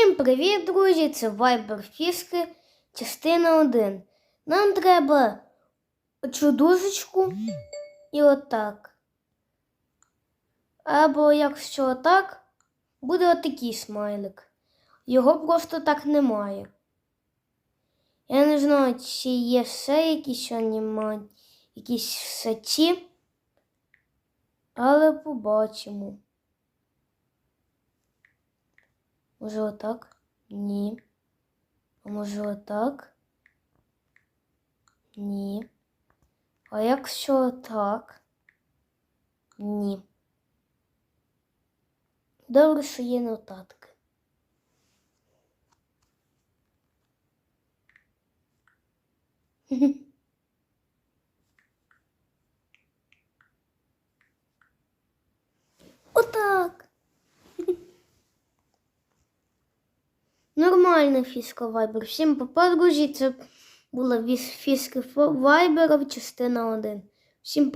Всім привіт, друзі! Це Viber Фіски, частина 1. Нам треба оцю і отак. Або якщо отак, буде отакий смайлик. Його просто так немає. Я не знаю, чи є ще якісь анімації, якісь сачі, але побачимо. Може отак? Ні. А може отак? Ні. А якщо отак? Ні. Добре, що є нотатки. Отак. Нормальна фіска Вайбер. Всім попа, друзі. Це була фіска Вайбера, частина 1. Всім па.